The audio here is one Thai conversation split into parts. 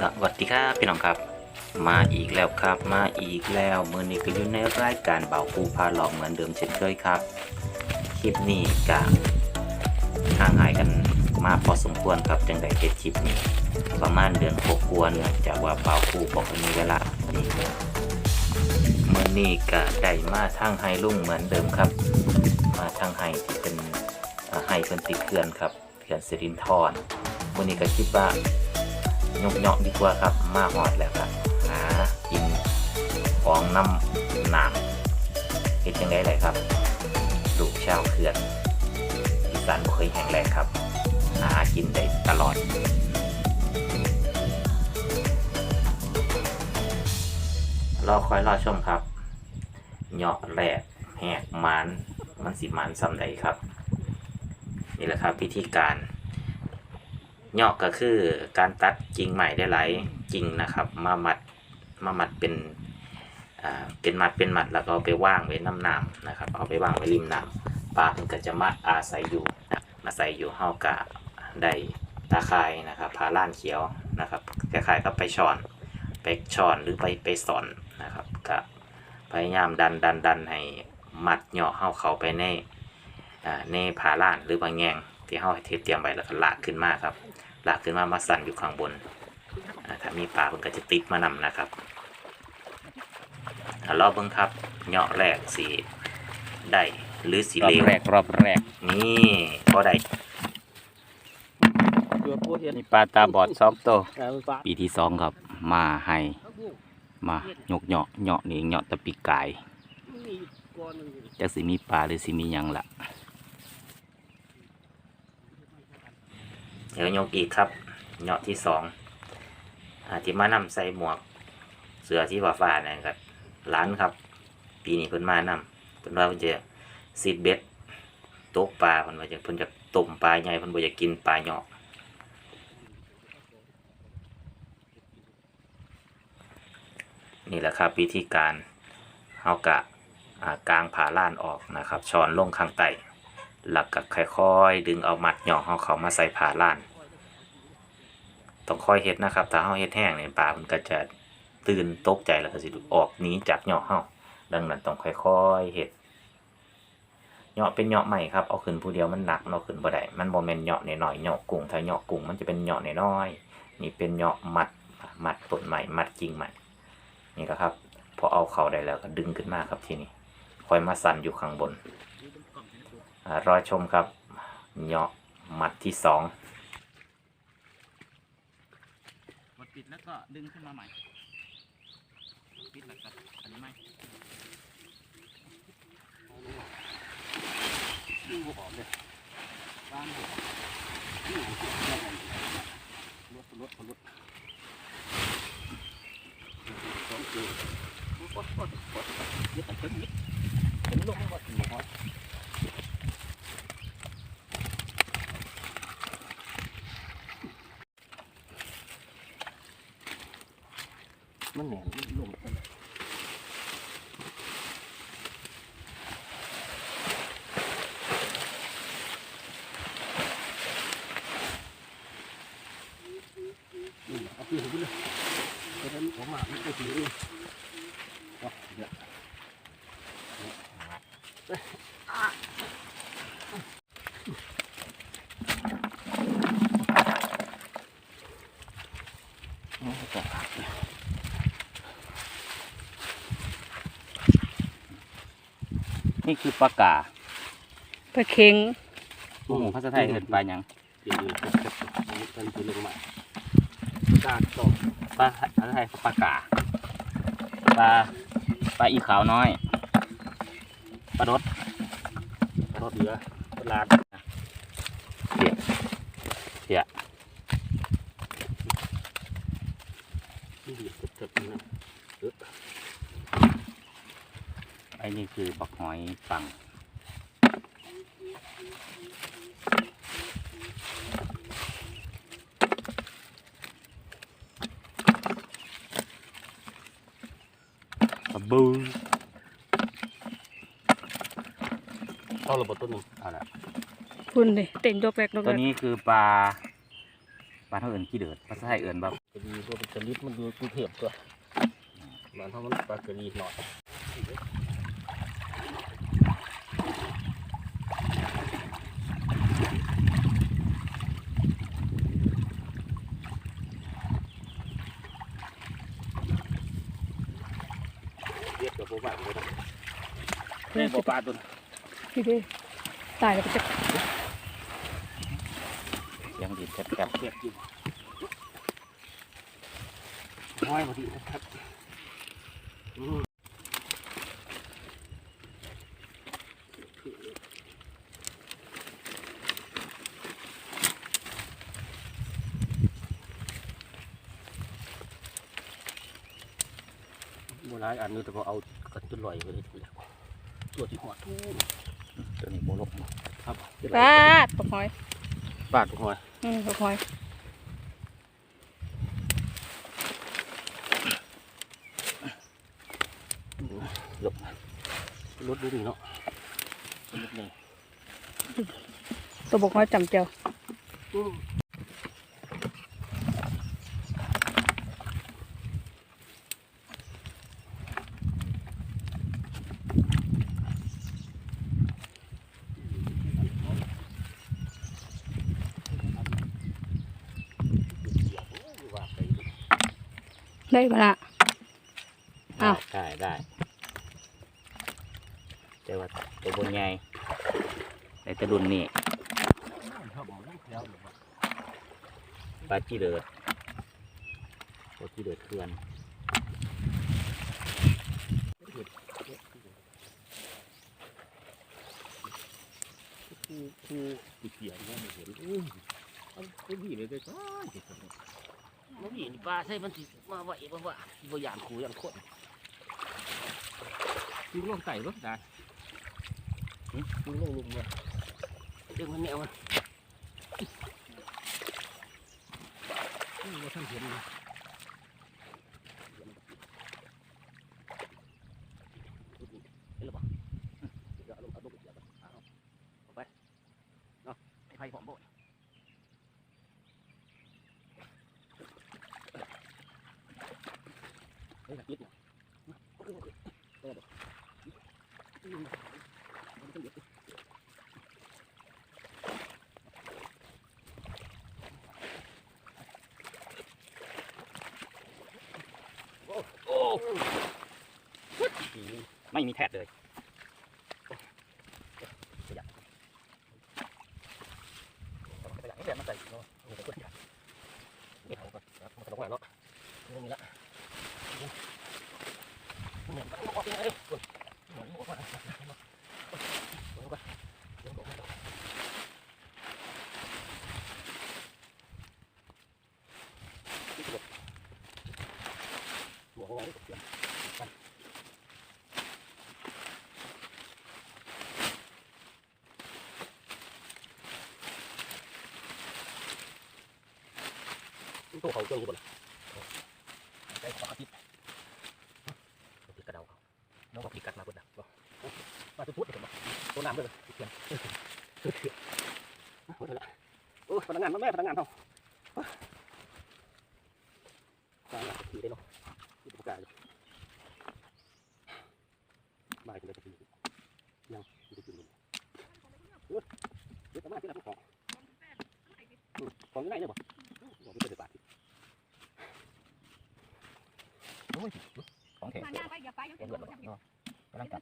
สวัสดีครับพี่น้องครับ มาอีกแล้วครับ มาอีกแล้วมือนี้ก็อยู่ในรายการเบาปูพาหลอกเหมือนเดิมเช่นเคยครับ คลิปนี้ก็ห่างหายกันมาพอสมควรครับจังได้เฮ็ดคลิปนี้ ประมาณเดือนหกกวนเนื่องจากว่าเบาปูบอกมีเวลานี่มือนี้ก็ได้มาทางไฮลุ่งเหมือนเดิมครับ มาทางไฮที่เป็นอ่าไฮเป็นติดเขื่อนครับเขื่อนสิรินธรมือนี้ก็คิดว่า ยกเนาะดีกว่าครับ มาหอดแล้วครับหากินของน้ำหนามเห็ดยังไงเลยครับลูกชาวเขื่อนอีสานบ่เคยแห้งแรงครับ หากินได้ตลอดรอคอยรอชมครับเหาะแหลกแหกมันมันสิมันสำใดครับ นี่แหละครับพิธีการ ยาะก็คือการตัดกิ่งใหม่ได้หลายกิ่งนะครับ มามัดมามัดเป็นอ่าเป็นมัดเป็นมัดแล้วก็เอาไปว่างไว้น้ำน้ำนะครับ เอาไปว่างไว้ริมน้ำปลามันก็จะมาอาศัยอยู่นะอาศัยอยู่เฮากะได้ตาข่ายนะครับผาล้านเขียวนะครับคล้ายๆกับไปช้อนไปช้อนหรือไปไปสอนนะครับก็พยายามดันดันดันให้มัดเหยาะเฮาเขาไปในอ่าในผาล้านหรือว่าแงง ที่เฮาเทเตรียมไว้แล้วก็ลากขึ้นมาครับ ลากขึ้นมามาสั่นอยู่ข้างบนอ่าถ้ามีปลามันก็จะติดมานำนะครับอ่ารอบเบิ้งครับเหาะแรกสีได้หรือสีรอเหลบวแรกรอบแรกนี่ก็ได้ตัวพูดเห็นนี่ปลาตาบอดสองตัวแต่ฟ้าปีที่สองครับ มาให้มาหยกเหาะเหาะนี่เหาะตะปีกายมีก้อนหนึ่งอยู่จักสิมีปลาหรือสิมีหยังละ เดี๋ยวยกอีกครับเหาะที่สองอาที่มานำใส่หมวก เสือที่ว่าฟ้าๆนะครับร้านครับ ปีนี้เพิ่นมานำเพิ่นว่าเพิ่นจะซีดเบ็ดตกปลาเพิ่นว่าจะเพิ่นจะต้มปลาใหญ่เพิ่นบ่อยากกินปลาเหาะนี่แหละครับวิธีการเฮากะอ่างผ่าล้านออกนะครับช้อนลงข้างใต้ หลักก็ค่อยๆ ดึงเอามัดหย่อเฮาเขามาใส่ผ่าล้าน ต้องค่อยเฮ็ดนะครับถ้าเฮาเฮ็ดแห้งเนี่ยปลามันก็จะตื่นตกใจแล้วก็สิออกหนีจากหย่อเฮาดังนั้นต้องค่อยๆเฮ็ดเหาะเป็นเหาะใหม่ครับเอาขึ้นผู้เดียวมันหนักเอาขึ้นบ่ได้มันบ่แม่นเหาะน้อยๆเหาะกุ้งถ้าเหาะกุ้งมันจะเป็นเหาะน้อยๆนี่เป็นเหาะมัดมัดต้นใหม่มัดกิ่งใหม่นี่ก็ครับพอเอาเข่าได้แล้วก็ดึงขึ้นมาครับทีนี้คอยมาสั่นอยู่ข้างบน รอชมครับเหาะมัดที่สองกดปิดแล้วก็ดึงขึ้นมาใหม่ปิดแล้วก็อันนี้ไหมดูหอมเลยบ้านรถรถรถสองตัวกดกดกดยึดถึงยึดถึงลงหมดหมดมันแหนมันลง นี่เอาขึ้นไปเลยเพราะฉะนั้นผมอะไม่ได้ถือเลยว้าเดี๋ยวเอาต่อ นี่คือปลากาปลาเค็งโอ้โหภาษาไทยเอิ้นปลาหยังเดี๋ยวๆจะเป็นตัวลงมาตาตกปลาภาษาไทยเขาปลากาปลาปลาอีขาวน้อยปลารสรถเหลือลาดเดี๋ยวเดี๋ยวนี่ดีเกิดๆนะเออ ไอ้นี่คือบักหอยปังปลาบูเอาระบบตัวหนึ่งเอาละพุ่นเลยเต็มดอกแรกดอกตัวแรกนี้คือปลาปบ้านเขาเอินขี้เดือดภาษาไทยเอินแบบกระดีตัวเป็นกระลิดมันดูกรุงเทพตัวมันเท่ามันปลากระดีหน่อยเรียกกั บพวกบ้านเลยนะแม่บ่ปลาตัวพี่เด้ตายแล้วไปจะยังดีแคบเรียกจริงห้อยมาดีนะครับ อืมโบราณอันนี้แต่พอเอากระตุ้นลอยไปเลยตัวที่หัวทุ่มๆตัวนี้โมลกครับปาดปกหอยบาดหัวอืมปกหอยหลบรถดูนี่เนาะรถนี่ตัวปกหอยจำเจียว ได้ปะละอ้าวได้ได้แต่ว่าตัวบนใหญ่ในตะดุนนี่ปลาจีเดือดปลาจีเดือดเขื่อนคือคือติดเสียงว่าไม่เห็นอือเอาไปบีเลยได้จ้าเห็น มันมันบีนี่ปลาใช่มันสิมาไหวบ่ว่าบ่ยานขู่ยานคนดูลงไต่รถได้ดูลงลุมเนี่ยเดี๋ยวมันแนวมันว่าท่านเห็นเลยเห็นหรือเปล่าเดี๋ยวเอาลงเอาลงไปเสียบเอาเอาไปเนาะไผ่หอมโบยเฮ้ยติดเนี่ยโอเคโอเคเออเดี๋ยวอืมมันต้องเดือด โอ้ไม่มีแทดเลยประหยัดนี่แหละมันใส่เนาะ เดี๋ยวก่อนเดี๋ยวเอาก่อนครับมันต้องมาเนาะนี่มีละเหมือนกันออกยังไงเหมือนออกมาเหมือนกันเหมือนกันหัวของเราเสียกัน ตัวเขาเจ้าอยู่บนใจขวาติติดกระเดาเขาน้องก็ติดกัดมาบนดักมาตุ้ดๆเดี๋ยวมาตัวน้ำเลยเขียนเขียนโอ้ยละโอ้พนักงานมาแม่พนักงานเขาพนักงานขี่ได้เนาะที่ประกาศเลยบ่ายจะได้ไปกินยังไม่ได้กินเลยเดี๋ยวจะมาที่ร้านของของยังไงเนี่ยบ่บอกไม่เป็นบาท โอ้ย ของแถมมาหน้าไปอย่าไปยังเดือดเลยเนาะกำลังกลับ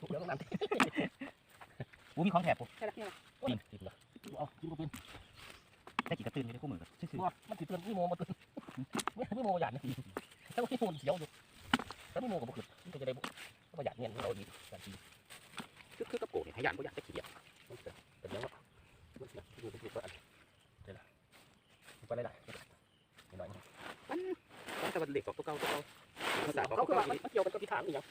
ทุกเรื่องน้ำกูมีของแถบกูใช่แล้วเนี่ยกินกินเลยเอากินก็เป็นได้กี่กระตื้นไม่ได้คู่มือกันซื่อว่ามันติดเตือนพี่โมมาตื่นเนี่ยพี่โมหยาดเนี่ยถ้าพี่โมเสียวอยู่ถ้าพี่โมกับบุกมันก็จะได้บุกก็หยาดเนี่ยเราดีกันดีๆคือคือกับโกเนี่ยให้ยันก็อยากจะขี้เกียจมันจะเป็นยังไงมันจะพี่โมเป็นตัวอันเดี๋ยวนะไปเลยนะหน่อยต้องแต่วันเด็กกับตัวเก่าตัวเก่า ภาษาเขาเขาคือก็ว่ามันเกี่ยวกันกับที่ถามนี่ยัง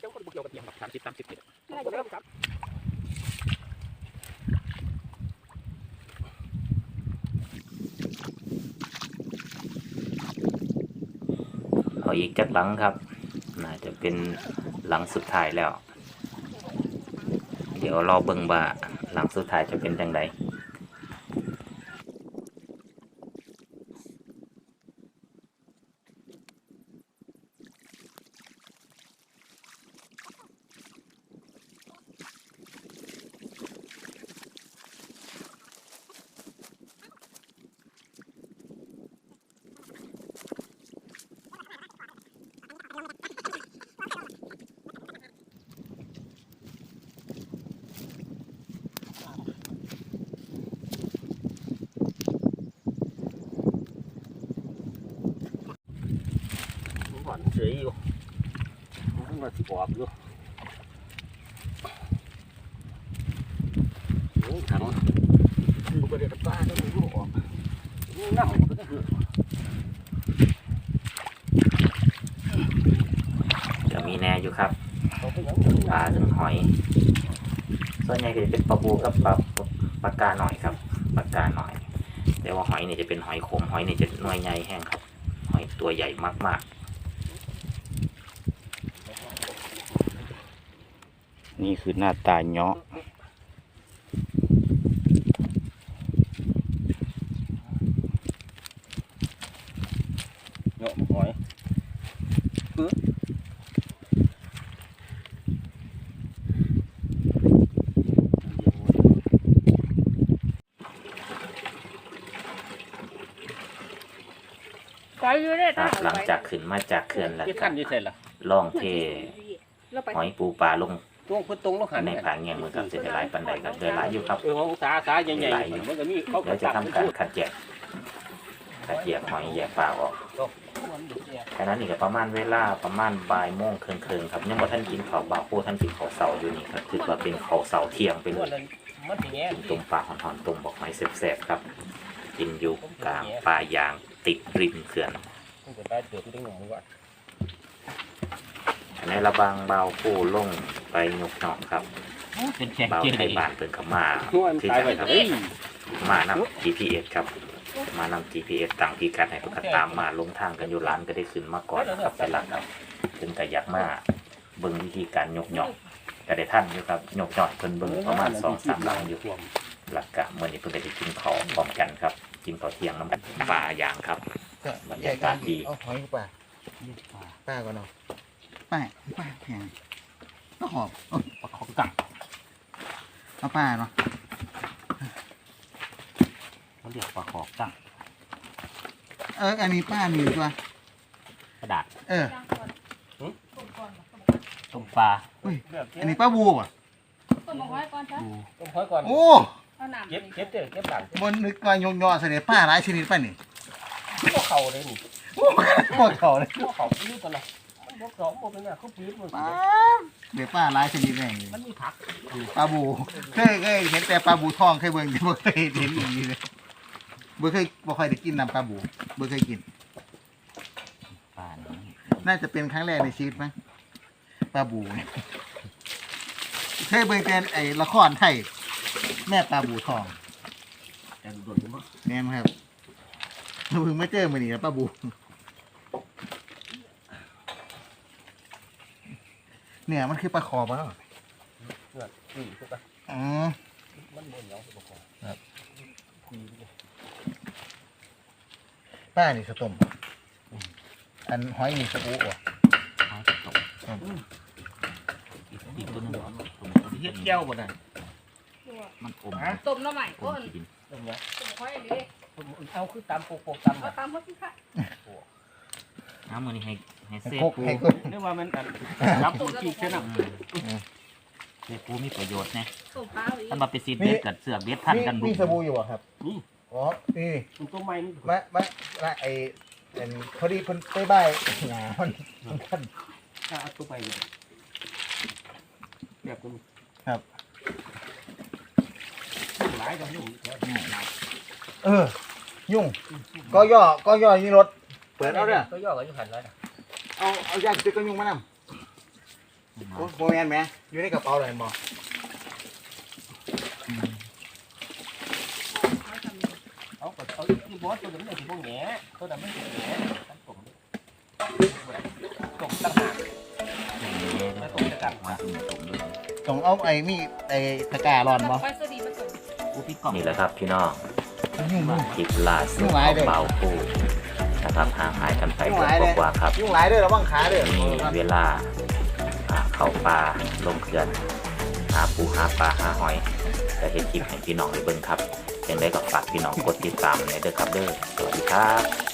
เจ้าคนเกี่ยวกันเกี่ยวกับสามสิบสามสิบปีไม่ได้เริ่มครับเอาอีกจักหลังครับ น่าจะเป็นหลังสุดท้ายแล้ว เดี๋ยวรอเบิ่งว่าหลังสุดท้ายจะเป็นจังได เฉยอยู่มันว่าสิออกอยู่โอ้ยถังคือประเดี๋ยวป้าก็มีลูกออกนี่น้ำมันก็คือจะมีแน่อยู่ครับเขาไปยังปลาถึงหอย ส่วนใหญ่ก็จะเป็นปลาบูกับปลาปลากาหน่อยครับปลากาหน่อยแต่ว่าหอยเนี่ยจะเป็นหอยขมหอยเนี่ยจะหน่วยใหญ่แห้งครับ หอยตัวใหญ่มากๆ นี่คือหน้าตาเนาะเนาะหอยคือไปอยู่ได้ครับหลังจากขึ้นมาจากเขื่อนแล้วที่คขั้รันบที่เสร็จละล่องเทแล้วไปหอยปูปลาลง ตรงพื้นตรงแล้วหันในผางเงียงมือครับจะได้หลายปันใดครับได้หลายอยู่ครับเออของสาสาใหญ่ๆมันก็มีเขาเดี๋ยวจะทำการคัดแยกคัดแยกหอยแยกปลาออกแค่นั้นนี่ก็ประมาณเวลาประมาณบ่ายโมงครึ่งๆครับยังบ่ท่านกินข้าวบ่าวโพท่านกินข้าวเสาอยู่นี่ครับคือว่าเป็นข้าวเสาเที่ยงไปเลยมันอย่างเงี้ยกินต้มปลาหอนๆต้มบอกไม้แซ่บๆครับ กินอยู่กลางป่ายางติดริมเขื่อนมันก็ได้เดื อดที่หนุ่มว่าในระบางเบาผู้ลงไปยกหนองครับเป็นแข่งเบาเจไทยบานเปินเขามาง่วนตายไปครับเฮ้ยมานำ GPS ครับ มานำ GPS ตั้งพิกัดให้ประกตามมาลงทางกันอยู่ร้านก็ได้ขึ้นมาก่อนครับเป็นหลักครับถึงแต่อยากมาเบิ่งวิธีการยกหย่องก็ได้ท่านอยู่ครับยกหย่องเพิ่นเบิ่งประมาณสองสามหลังอยู่หลักกะเมื่อนี้เพิ่นก็ได้กินข้าวพร้อมกันครับกินข้าวเที่ยงน้ำกันปลาย่างครับบรรยากาศดีเอาหอยป่าป้าก่อนเนาะ ป้าป้าแพงก็หอบเอาปลาขอกังเอาป้าเนาะเขาเรียกปลาขอกังเอออันนี้ป้ามีตัวกระดาษเออต้มปลาอันนี้ป้าบูอะต้มหอยก่อนจ้ะดูต้องคอยก่อนโอ้เอาน้ำเก็บเก็บเด้อเก็บหลังมันนึกว่ายงยอเสน่ห์ป้าหลายชนิดป้านี่พวกเขาเลยนี่โอ้โหเขาเลยพวกเขาปี๊บกันละ มันพวกสองพวกนั้นเขาปี๊บมันป้าเดี๋ยวป้าหลายชนิดแน่เลยมันมีผักปลาบูเคยเคยเห็นแต่ปลาบูทองเคยเบิ่งแต่บ่เคยเห็นอย่างนี้เลยบ่เคยบ่ค่อยได้กินน้ำปลาบูบ่เคยกิน ปลานี่น่าจะเป็นครั้งแรกในชีวิตมั้งปลาบูเนี่ยเคยเบิ่งแต่ไอ้ละครไทยแม่ปลาบูทองแต่โดนมั้งแม่นครับเพิ่งมาเจอมื้อนี้นะปลาบู เนี่ยมันคือปลาคอปะเนี่ยนี่พวกกันอ๋อมันเหมือนเหนียวพวกเขาป้านี่สะต้มอันหอยนี่สะอูอะหอยกระตกอีกตัวหนึงเฮ็ดแก้วบ่ได้มันอมต้มหน้ำใหม่อก้มนกินตรงเนี้ยต้มหอยอันนี้เอาคือตามโปกโปกตามเอาตามเขาสิค่ะน้ำมือนี่ให้ ให้ให้เซฟครบปูให้ครบนึกว่ามันรับตัวกี่แค่นั้นเซฟปูมีประโยชน์นะต้มปลาอีกถ้ามาไปซีดเบ็ดกับเสือกเบ็ดพันกันมีสบู่อยู่บ่ครับนี่อ๋อนี่มันตัวใหม่มันมามามาไอ้อันพอดีเพิ่นไปบ่ายหงามันมันคันเอาตัวใหม่เลยแบบนี้ครับ หลายกันยุ่งแล้วหลายเออ ยุ่งก็ย่อก็ย่อยี่รถเปิดเอาเด้อตัวย่อกับยุ่งหันแล้วนะ เอาเอายาติดก็ยุ่งมานำโอ้โหแมนแหมอยู่ในกระเป๋าเลยบ่เอาก็เอาที่บอสตัวนั้นเลยที่พวกแง่ตัวนั้นไม่ใช่แง่ตั้งตรงตั้งหากแล้วตรงจะกันมาตุ่งเอาไอ้มีไอ้ตะกร้าร้อนบ่ไปสดีมอูพี่งนี่แหละครับพี่น้องคลิปล่าสุดขหลายองเบาผู้ นะครับห่างหายกันไปยุ่งเดืหอลายเลยนกว่าๆครับ ยุ่งหลายเด้อระวังขาเด้อมีเวลาอ่าเข้าป่าลงเขื่อนหาปูหาปลาหาหอยก็เห็นคลิปให้พี่น้องได้เบิ่งครับยังได้ก็ฝากพี่น้องกดติดตามในเด้อครับเด้อสวัสดีครับ